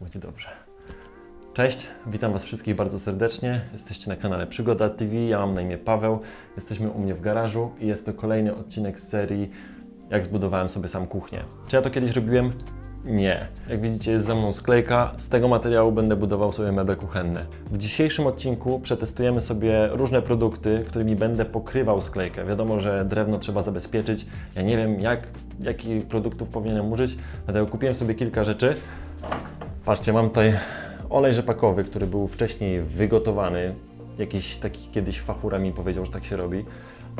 będzie dobrze. Cześć, witam Was wszystkich bardzo serdecznie. Jesteście na kanale Przygoda TV, ja mam na imię Paweł. Jesteśmy u mnie w garażu i jest to kolejny odcinek z serii Jak zbudowałem sobie sam kuchnię. Czy ja to kiedyś robiłem? Nie. Jak widzicie jest za mną sklejka, z tego materiału będę budował sobie meble kuchenne. W dzisiejszym odcinku przetestujemy sobie różne produkty, którymi będę pokrywał sklejkę. Wiadomo, że drewno trzeba zabezpieczyć. Ja nie wiem jak, jakich produktów powinienem użyć, dlatego kupiłem sobie kilka rzeczy. Patrzcie, mam tutaj olej rzepakowy, który był wcześniej wygotowany. Jakiś taki kiedyś fachura mi powiedział, że tak się robi.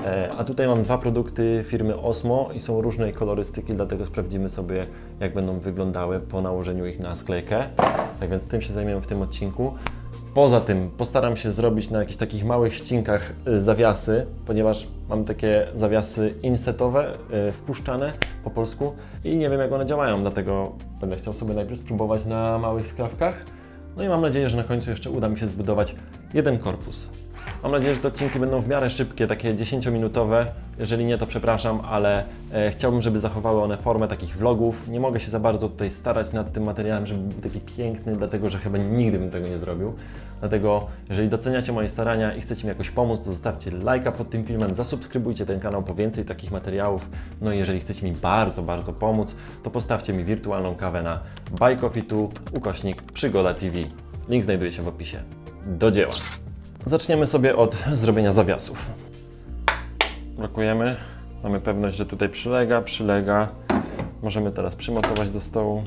E, A tutaj mam dwa produkty firmy Osmo i są różnej kolorystyki, dlatego sprawdzimy sobie, jak będą wyglądały po nałożeniu ich na sklejkę. Tak więc tym się zajmiemy w tym odcinku. Poza tym postaram się zrobić na jakichś takich małych ścinkach y, zawiasy, ponieważ mam takie zawiasy insetowe, y, wpuszczane po polsku i nie wiem jak one działają, dlatego będę chciał sobie najpierw spróbować na małych skrawkach. No i mam nadzieję, że na końcu jeszcze uda mi się zbudować jeden korpus. Mam nadzieję, że te odcinki będą w miarę szybkie, takie 10-minutowe. Jeżeli nie, to przepraszam, ale e, chciałbym, żeby zachowały one formę takich vlogów. Nie mogę się za bardzo tutaj starać nad tym materiałem, żeby był taki piękny, dlatego że chyba nigdy bym tego nie zrobił. Dlatego, jeżeli doceniacie moje starania i chcecie mi jakoś pomóc, to zostawcie lajka pod tym filmem, zasubskrybujcie ten kanał po więcej takich materiałów. No i jeżeli chcecie mi bardzo, bardzo pomóc, to postawcie mi wirtualną kawę na Buy Coffee Tu, ukośnik Przygoda TV. Link znajduje się w opisie. Do dzieła! Zaczniemy sobie od zrobienia zawiasów. Blokujemy. Mamy pewność, że tutaj przylega, przylega. Możemy teraz przymocować do stołu.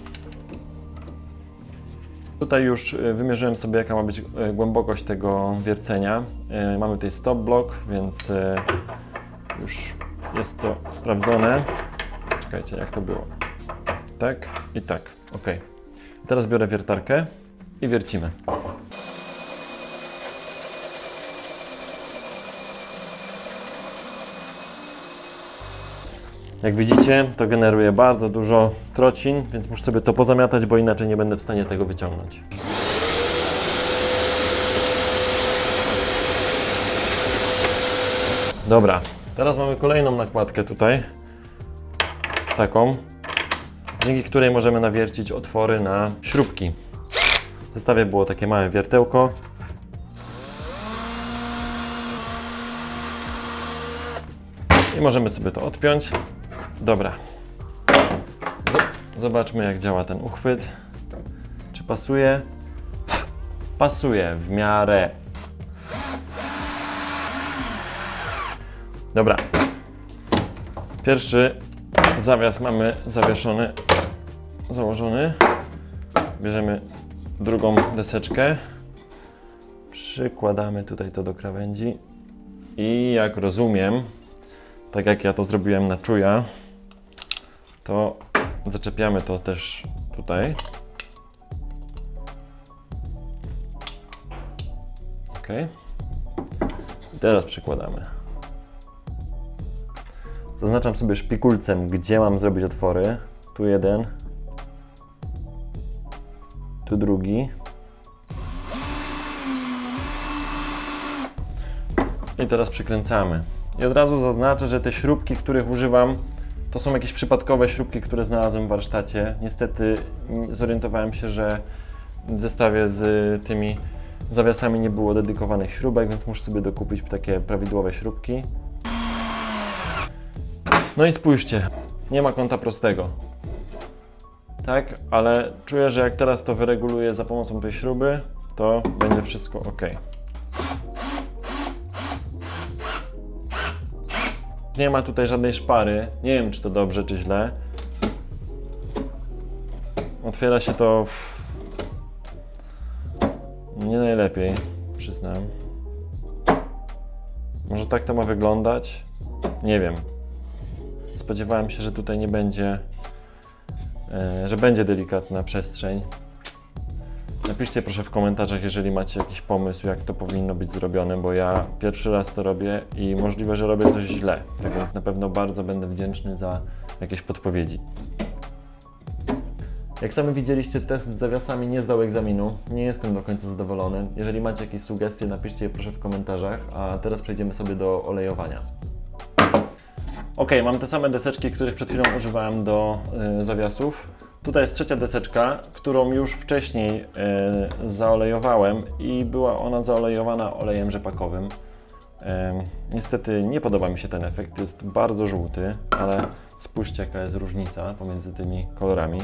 Tutaj już y, wymierzyłem sobie, jaka ma być y, głębokość tego wiercenia. Y, Mamy tutaj stop block, więc już jest to sprawdzone. Czekajcie, jak to było. Tak i tak. Ok. Teraz biorę wiertarkę i wiercimy. Jak widzicie, to generuje bardzo dużo trocin, więc muszę sobie to pozamiatać, bo inaczej nie będę w stanie tego wyciągnąć. Dobra, teraz mamy kolejną nakładkę tutaj. Taką, dzięki której możemy nawiercić otwory na śrubki. W zestawie było takie małe wiertełko. I możemy sobie to odpiąć. Dobra. Zobaczmy, jak działa ten uchwyt. Czy pasuje? Pasuje w miarę. Dobra. Pierwszy zawias mamy zawieszony, założony. Bierzemy drugą deseczkę. Przykładamy tutaj to do krawędzi. I jak rozumiem, tak jak ja to zrobiłem na czuja, to zaczepiamy to też tutaj. Ok. I teraz przykładamy. Zaznaczam sobie szpikulcem, gdzie mam zrobić otwory. Tu jeden. Tu drugi. I teraz przykręcamy. I od razu zaznaczę, że te śrubki, których używam, to są jakieś przypadkowe śrubki, które znalazłem w warsztacie. Niestety zorientowałem się, że w zestawie z tymi zawiasami nie było dedykowanych śrubek, więc muszę sobie dokupić takie prawidłowe śrubki. No i spójrzcie, nie ma kąta prostego. Tak, ale czuję, że jak teraz to wyreguluję za pomocą tej śruby, to będzie wszystko ok. Nie ma tutaj żadnej szpary. Nie wiem, czy to dobrze, czy źle. Otwiera się to w... nie najlepiej, przyznam. Może tak to ma wyglądać? Nie wiem. Spodziewałem się, że tutaj nie będzie, e, że będzie delikatna przestrzeń. Napiszcie proszę w komentarzach, jeżeli macie jakiś pomysł, jak to powinno być zrobione, bo ja pierwszy raz to robię i możliwe, że robię coś źle. Tak więc na pewno bardzo będę wdzięczny za jakieś podpowiedzi. Jak sami widzieliście, test z zawiasami nie zdał egzaminu. Nie jestem do końca zadowolony. Jeżeli macie jakieś sugestie, napiszcie je proszę w komentarzach, a teraz przejdziemy sobie do olejowania. Ok, mam te same deseczki, których przed chwilą używałem do y, zawiasów. Tutaj jest trzecia deseczka, którą już wcześniej e, zaolejowałem i była ona zaolejowana olejem rzepakowym. E, niestety nie podoba mi się ten efekt, jest bardzo żółty, ale spójrzcie jaka jest różnica pomiędzy tymi kolorami.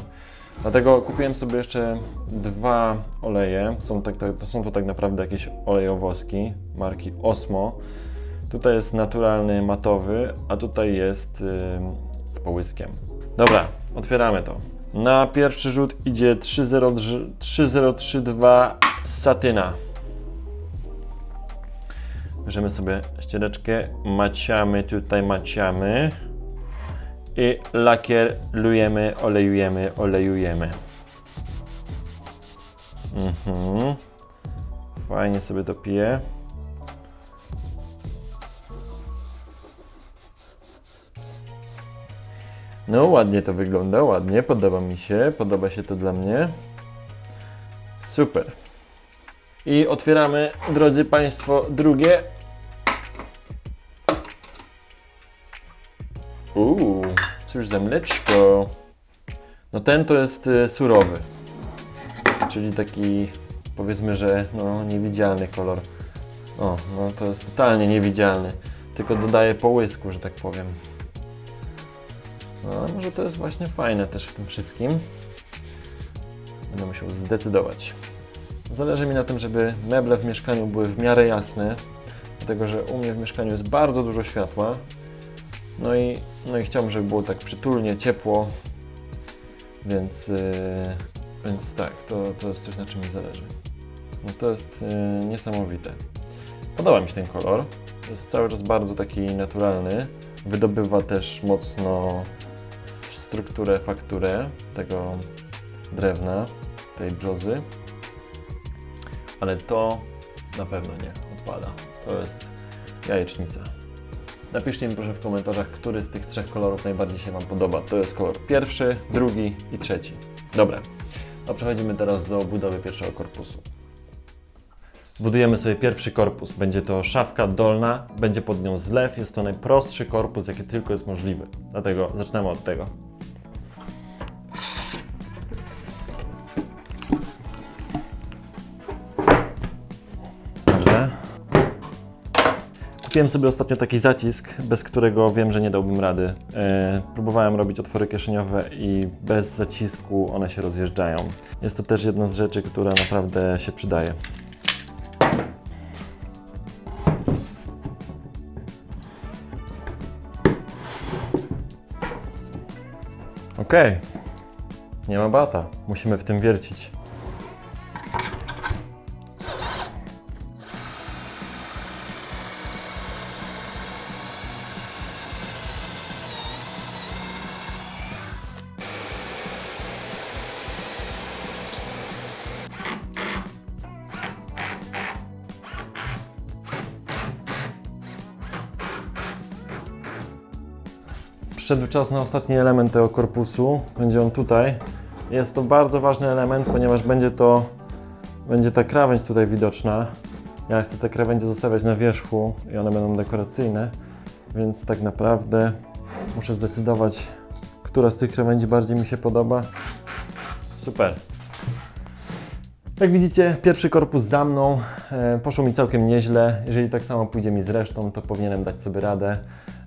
Dlatego kupiłem sobie jeszcze dwa oleje. Są, tak, tak, to są to tak naprawdę jakieś olejowoski marki Osmo. Tutaj jest naturalny matowy, a tutaj jest ym, z połyskiem. Dobra, otwieramy to. Na pierwszy rzut idzie 30- 3032 Satyna. Bierzemy sobie ściereczkę, maciamy, tutaj maciamy i lakier lujemy, olejujemy, olejujemy. Mhm. Fajnie sobie to pije. No ładnie to wygląda, ładnie, podoba mi się, podoba się to dla mnie. Super. I otwieramy, drodzy Państwo, drugie. Uuu, cóż za mleczko. No ten to jest y, surowy. Czyli taki, powiedzmy, że no, niewidzialny kolor. O, no to jest totalnie niewidzialny. Tylko dodaje połysku, że tak powiem. No, może to jest właśnie fajne też w tym wszystkim. Będę musiał zdecydować. Zależy mi na tym, żeby meble w mieszkaniu były w miarę jasne, dlatego że u mnie w mieszkaniu jest bardzo dużo światła. No i, no i chciałbym, żeby było tak przytulnie, ciepło, więc, yy, więc tak, to, to jest coś, na czym mi zależy. No to jest yy, niesamowite. Podoba mi się ten kolor. Jest cały czas bardzo taki naturalny. Wydobywa też mocno strukturę, fakturę tego drewna, tej brzozy. Ale to na pewno nie odpada. To jest jajecznica. Napiszcie mi proszę w komentarzach, który z tych trzech kolorów najbardziej się Wam podoba. To jest kolor pierwszy, drugi i trzeci. Dobra, a przechodzimy teraz do budowy pierwszego korpusu. Budujemy sobie pierwszy korpus. Będzie to szafka dolna, będzie pod nią zlew. Jest to najprostszy korpus, jaki tylko jest możliwy. Dlatego zaczynamy od tego. Kupiłem sobie ostatnio taki zacisk, bez którego wiem, że nie dałbym rady. E, próbowałem robić otwory kieszeniowe i bez zacisku one się rozjeżdżają. Jest to też jedna z rzeczy, która naprawdę się przydaje. Okej. Nie ma bata. Musimy w tym wiercić. Przyszedł czas na ostatni element tego korpusu. Będzie on tutaj. Jest to bardzo ważny element, ponieważ będzie to będzie ta krawędź tutaj widoczna. Ja chcę te krawędzie zostawiać na wierzchu i one będą dekoracyjne, więc tak naprawdę muszę zdecydować, która z tych krawędzi bardziej mi się podoba. Super. Jak widzicie, pierwszy korpus za mną. E, poszło mi całkiem nieźle. Jeżeli tak samo pójdzie mi z resztą, to powinienem dać sobie radę.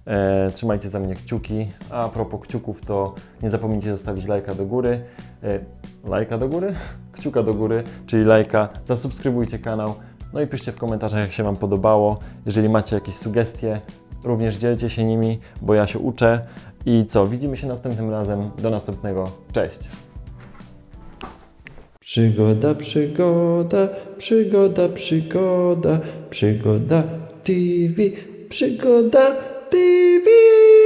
E, trzymajcie za mnie kciuki. A propos kciuków, to nie zapomnijcie zostawić lajka do góry. E, lajka do góry? Kciuka do góry, czyli lajka. Zasubskrybujcie kanał. No i piszcie w komentarzach, jak się Wam podobało. Jeżeli macie jakieś sugestie, również dzielcie się nimi, bo ja się uczę. I co, widzimy się następnym razem. Do następnego. Cześć! Przygoda, przygoda, przygoda, przygoda, przygoda TV, przygoda TV.